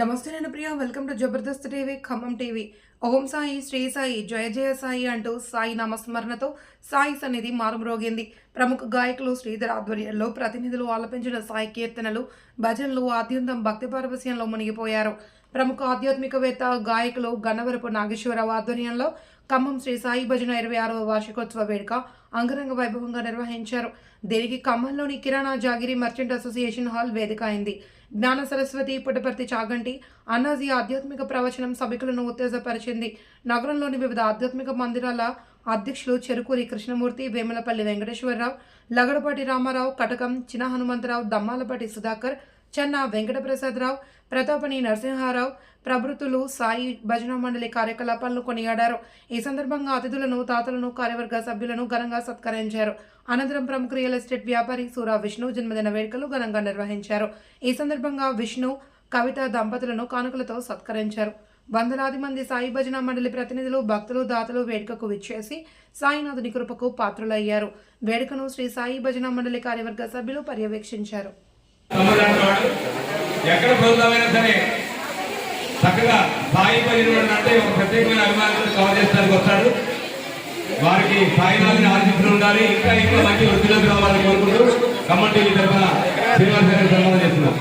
నమస్తే నేను Priya. Welcome to Jabardasth TV Khammam TV Om Sai Shri Sai జయ జయ సాయి అంటూ సాయి నామస్మరణతో సాయి సన్నిధి మారుమ్రోగింది. ప్రముఖ గాయకులు శ్రీధర్ ఆధ్వర్యంలో ప్రతినిధులు ఆలపించిన సాయి కీర్తనలు భజనలు ఆద్యంతం భక్తి పారవస్యంలో మునిగిపోయారు. ప్రముఖ ఆధ్యాత్మికవేత్త గాయకులు గన్నవరపు నాగేశ్వరరావు ఆధ్వర్యంలో ఖమ్మం శ్రీ సాయి భజన ఇరవై ఆరవ వార్షికోత్సవ వేడుక అంగరంగ వైభవంగా నిర్వహించారు. దీనికి ఖమ్మంలోని కిరాణా జాగిరి మర్చెంట్ అసోసియేషన్ హాల్ వేదిక అయింది. జ్ఞాన సరస్వతి పుట్టపర్తి చాగంటి అన్నాజీ ఆధ్యాత్మిక ప్రవచనం సభికులను ఉత్తేజపరిచింది. నగరంలోని వివిధ ఆధ్యాత్మిక మందిరాల అధ్యక్షులు చెరుకూరి కృష్ణమూర్తి వేములపల్లి వెంకటేశ్వరరావు లగడపాటి రామారావు కటకం చిన హనుమంతరావు దమ్మాలపాటి సుధాకర్ చెన్న వెంకటప్రసాదరావు ప్రతాపని నరసింహారావు ప్రభృతులు సాయి భజన మండలి కార్యకలాపాలను కొనియాడారు. ఈ సందర్భంగా అతిథులను తాతలను కార్యవర్గ సభ్యులను ఘనంగా సత్కరించారు. అనంతరం ప్రముఖ రియల్ ఎస్టేట్ వ్యాపారి సూరా విష్ణు జన్మదిన వేడుకలు ఘనంగా నిర్వహించారు. ఈ సందర్భంగా విష్ణు కవిత దంపతులను కానుకలతో సత్కరించారు. వందలాది మంది సాయి భజన మండలి ప్రతినిధులు భక్తులు దాతలు వేడుకకు విచ్చేసి సాయినాథుని కృపకు పాత్రులయ్యారు. వేడుకను శ్రీ సాయి భజన మండలి కార్యవర్గ సభ్యులు పర్యవేక్షించారు. సంబంధాన్ని ఎక్కడ ప్రోగ్రామైనా సరే చక్కగా సాయి పరిణామం అంటే ఒక ప్రత్యేకమైన అభిమానులు కవర్ చేస్తానికి వస్తాడు. వారికి సాయినాథుని ఆశిస్తులు ఉండాలి. ఇంకా ఇంకా మంచి వృద్ధిలోకి రావాలని కోరుకుంటూ ఖమ్మం టీవీ తరఫున శ్రీనివాస్ గారికి సన్మానం చేస్తున్నాం.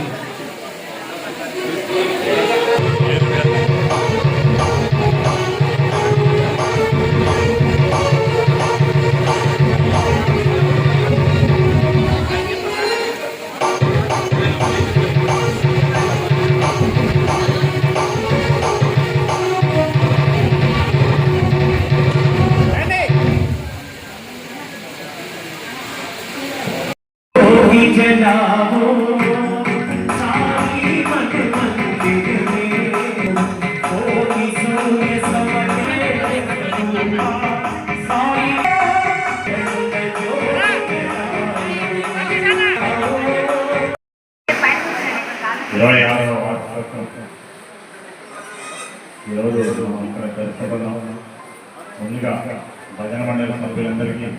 ఇరవై ఆరవ వార్షికోత్సవం ఈరోజు ఇక్కడ జరుపుకుంటున్నాం ముందుగా భజన మండలి సభ్యులందరికీ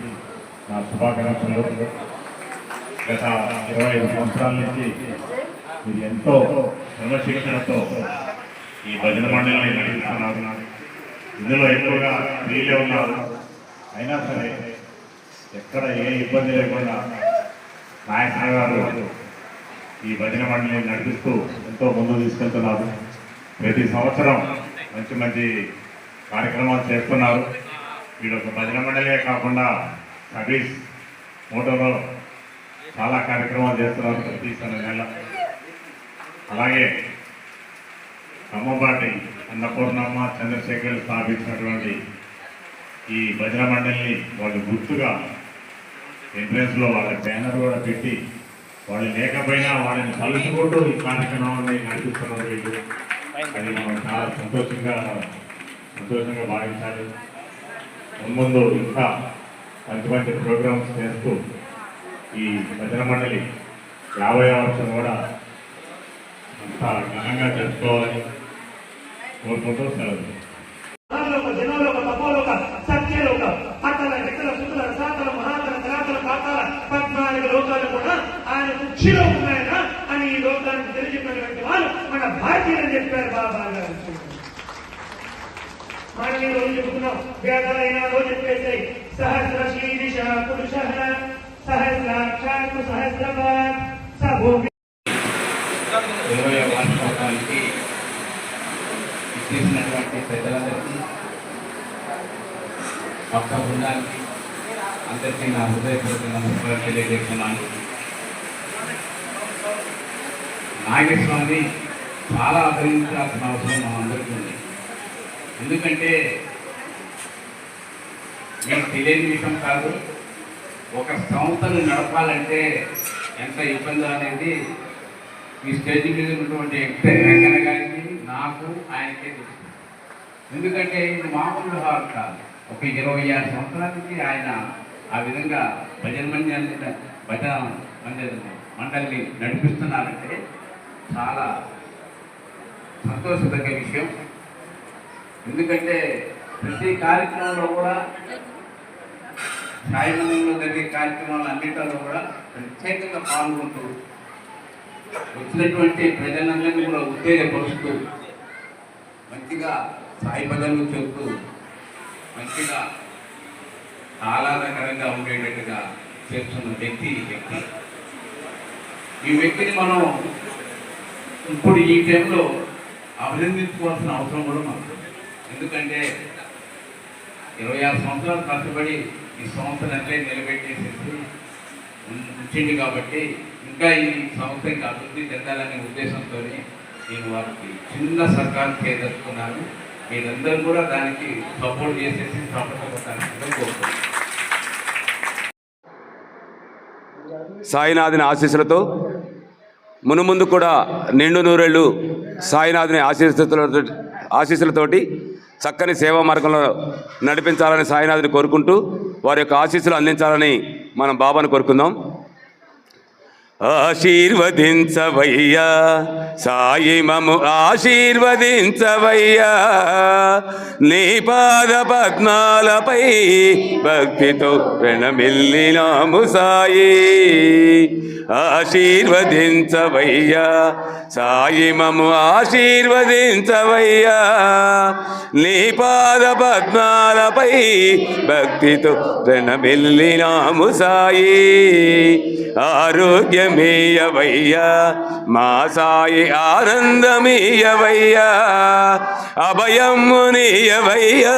నా శుభాకాంక్షలు. గత ఇరవై ఐదు సంవత్సరాల నుంచి మీరు ఎంతో క్రమశిక్షణతో ఈ భజన మండలిని నడిపిస్తున్నారు. ఇందులో ఎక్కువగా స్త్రీలే ఉన్నారు. అయినా సరే ఎక్కడ ఏ ఇబ్బంది లేకుండా నాయకన గారు ఈ భజన మండలిని నడిపిస్తూ ఎంతో ముందు తీసుకెళ్తున్నారు. ప్రతి సంవత్సరం మంచి మంచి కార్యక్రమాలు చేస్తున్నారు. వీడు ఒక భజన మండలే కాకుండా సర్వీస్ మోటోలో చాలా కార్యక్రమాలు చేస్తున్నారు ప్రతి సన నెల. అలాగే అమ్మపాటి అన్నపూర్ణమ్మ చంద్రశేఖర్ స్థాపించినటువంటి ఈ భజన మండలిని వాళ్ళు గుర్తుగా ఎంట్రెన్స్లో వాళ్ళ బ్యానర్ కూడా పెట్టి వాళ్ళు లేకపోయినా వాళ్ళని కలుసుకుంటూ ఈ కార్యక్రమాన్ని నడిపిస్తున్నారు వీళ్ళు. అది మనం చాలా సంతోషంగా సంతోషంగా భావించాలి. ముందు ఇంకా మంచి మంచి ప్రోగ్రామ్స్ చేస్తూ ఈ భజన మండలి యాభై వర్షం కూడా అంతా ఘనంగా జరుపుకోవాలి. కోరుకుంటూ సెలవు. లోక జనలోక తపోలోక సత్యలోక అతల జగల సుతల సాతల మహాతల తరాతల పాతాల పద్నాలుగు లోకాలు కూడా ఆయన కుక్షిలో ఉన్నాయన అని ఈ లోకానికి తెలియజెప్పినటువంటి మన చెప్పారు బాబా గారు. మనం ఈ రోజు చెప్పుకున్నాం వేదాలైన రోజు చెప్పేసి సహస్ర శీర్ష పురుష సహస్రాక్షాత్ సహస్రవాన్ సభూమి ఇరవై వార్షికోత్సవానికి చేసినటువంటి పెద్దలందరికీ భక్త బృందానికి అందరికీ నా హృదయపూర్వక నమస్కారం తెలియజేస్తున్నాను. నాగేశ్వరాన్ని చాలా ఆదరించాల్సిన అవసరం మా అందరికీ ఉంది. ఎందుకంటే మీకు తెలియని విషయం కాదు. ఒక సంస్థను నడపాలంటే ఎంత ఇబ్బంది అనేది ఈ స్టేజ్ మీద ఉన్నటువంటి వెంకన్న గారికి నాకు ఆయనకే తెలుసు. ఎందుకంటే ఇది మామూలు హాల్ కాదు. ఒక ఇరవై ఆరు సంవత్సరానికి ఆయన ఆ విధంగా భజన మండలి భజన మండలి మండలిని నడిపిస్తున్నారంటే చాలా సంతోషదగ్గ విషయం. ఎందుకంటే ప్రతి కార్యక్రమంలో కూడా సాయంత్రంలో జరిగే కార్యక్రమాలు అన్నింటిలో కూడా ప్రత్యేకంగా పాల్గొంటూ వచ్చినటువంటి ప్రజలందరినీ కూడా ఉత్తేజపరుస్తూ మంచిగా సాయి భజనలు చెబుతూ మంచిగా ఆహ్లాదకరంగా ఉండేటట్టుగా చేస్తున్న వ్యక్తి ఈ వ్యక్తి. ఈ వ్యక్తిని మనం ఇప్పుడు ఈ టైంలో అభినందించుకోవాల్సిన అవసరం కూడా మనకు. ఎందుకంటే ఇరవై ఆరు సంవత్సరాలు కష్టపడి ఈ సంవత్సరం సంవత్సరాలే నిలబెట్టేసేసి ఉంచింది కాబట్టి ఇంకా ఈ సంస్థకి అభివృద్ధి చెందాలనే ఉద్దేశంతో నేను వారికి చిన్న సర్కారు చేయదలుచుకున్నాను మీరందరూ కూడా దానికి సపోర్ట్ చేసేసి సపోర్ట్ కోరుతున్నాను సాయినాథుని ఆశీస్సులతో మునుముందు కూడా నిండు నూరేళ్ళు సాయినాథుని ఆశీస్సులతో ఆశీస్సులతోటి చక్కని సేవా మార్గంలో నడిపించాలని సాయినాథుని కోరుకుంటూ వారి యొక్క ఆశీస్సులు అందించాలని మనం బాబాను కోరుకుందాం. ఆశీర్వదించవయ్యా. సాయి మము ఆశీర్వదించవయ్యా. నీ పాద పద్మాలపై భక్తితో ప్రణమిల్లినాము సాయి. ఆశీర్వదించవయ్యా. సాయి మము ఆశీర్వదించవయ్యా. నీ పాద పద్మాలపై భక్తితో ప్రణమిల్లినాము సాయి. ఆరోగ్య ఆరోగ్యమేయవయ్యా మా సాయి ఆనందమీయవయ్యా. అభయమునియవయ్యా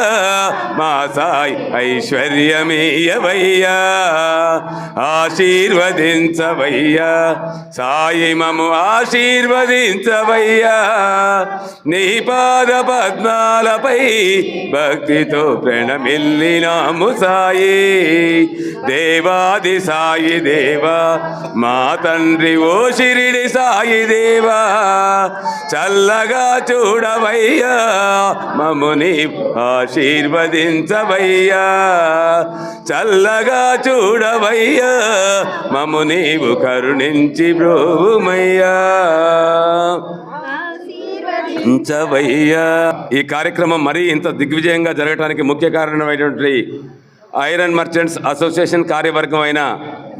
మా సాయి ఐశ్వర్యమీయవయ్యా. ఆశీర్వదించవయ్యా. సాయి మము ఆశీర్వదించవయ్యా. నీ పాద పద్మాలపై భక్తితో ప్రణమిల్లినాము సాయి. దేవాది సాయి దేవా మా తండ్రి ఓ షిరిడి సాయి దేవా చల్లగా చూడవయ్యా మముని ఆశీర్వదించవయ్యా చల్లగా చూడవయ్యా మము నీవు కరుణించి బ్రోవుమయ్యా. ఉంచవయ్యా ఈ కార్యక్రమం మరీ ఇంత దిగ్విజయంగా జరగడానికి ముఖ్య కారణమైనటువంటి ఐరన్ మర్చెంట్స్ అసోసియేషన్ కార్యవర్గం అయిన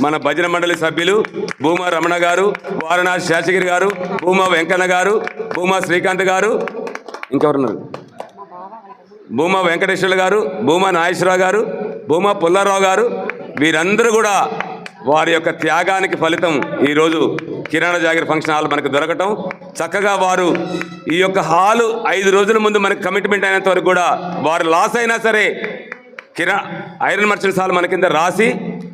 మన భజన మండలి సభ్యులు భూమా రమణ గారు వారణాసి శాసగిరి గారు భూమా వెంకన్న గారు భూమా శ్రీకాంత్ గారు ఇంకెవరున్నారు? భూమా వెంకటేశ్వర్లు గారు భూమా నాగేశ్వరరావు గారు భూమా పుల్లారావు గారు వీరందరూ కూడా వారి యొక్క త్యాగానికి ఫలితం ఈరోజు కిరాణా జాగిర్ ఫంక్షన్ హాల్ మనకు దొరకటం. చక్కగా వారు ఈ యొక్క హాలు ఐదు రోజుల ముందు మనకు కమిట్మెంట్ అయినంత వరకు కూడా వారు లాస్ అయినా సరే కిరా ఐరన్ మర్చెంట్స్ హాల్ మన కింద రాసి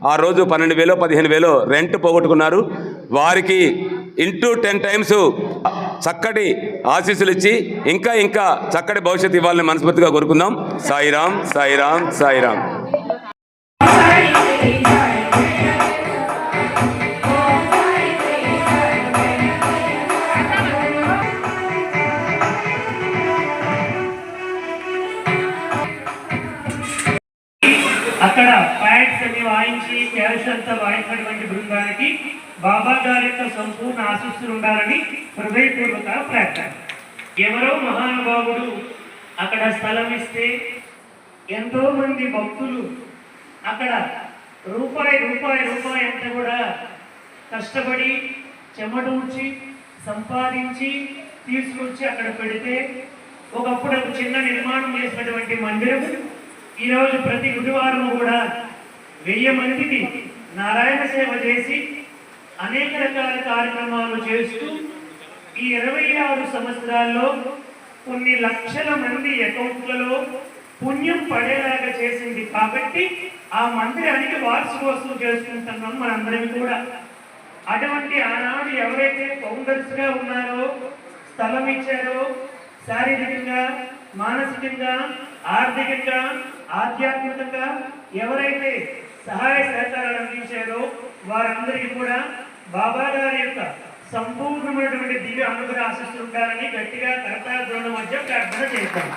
ఆ రోజు పన్నెండు వేలో పదిహేను వేలో రెంట్ పోగొట్టుకున్నారు. వారికి ఇంటూ టెన్ టైమ్స్ చక్కటి ఆశీస్సులు ఇచ్చి ఇంకా ఇంకా చక్కటి భవిష్యత్తు ఇవ్వాలని మనస్ఫూర్తిగా కోరుకుందాం. సాయిరామ్ సాయిరామ్ సాయిరామ్. అక్కడ ప్యాడ్స్ అన్ని వాయించి క్యాష్ అంతా వాయించినటువంటి బృందానికి బాబా గారి యొక్క సంపూర్ణ ఆశీస్సులు ఉండాలని హృదయపూర్వక ప్రార్థన. ఎవరో మహానుభావుడు అక్కడ స్థలం ఇస్తే ఎంతో మంది భక్తులు అక్కడ రూపాయి రూపాయి రూపాయి అంతా కూడా కష్టపడి చెమటూర్చి సంపాదించి తీసుకొచ్చి అక్కడ పెడితే ఒకప్పుడు ఒక చిన్న నిర్మాణం చేసినటువంటి మందిరం ఈరోజు ప్రతి గురువారం కూడా వెయ్యి మందికి నారాయణ సేవ చేసి అనేక రకాల కార్యక్రమాలు చేస్తూ ఈ ఇరవై ఆరు సంవత్సరాల్లో కొన్ని లక్షల మంది అకౌంట్లలో పుణ్యం పడేలాగా చేసింది. కాబట్టి ఆ మందిరానికి వార్షికోత్సవం చేసుకుంటున్నాం మనందరం కూడా. అటువంటి ఆనాడు ఎవరైతే ఫౌండర్స్గా ఉన్నారో స్థలం ఇచ్చారో శారీరకంగా మానసికంగా ఆర్థికంగా ఆధ్యాత్మికంగా ఎవరైతే సహాయ సహకారాలు అందించారో వారందరికీ కూడా బాబా గారి యొక్క సంపూర్ణమైనటువంటి దివ్య అనుగ్రహ ఆశిస్తుంటారని గట్టిగా కర్తాల మధ్య ప్రార్థన చేస్తాం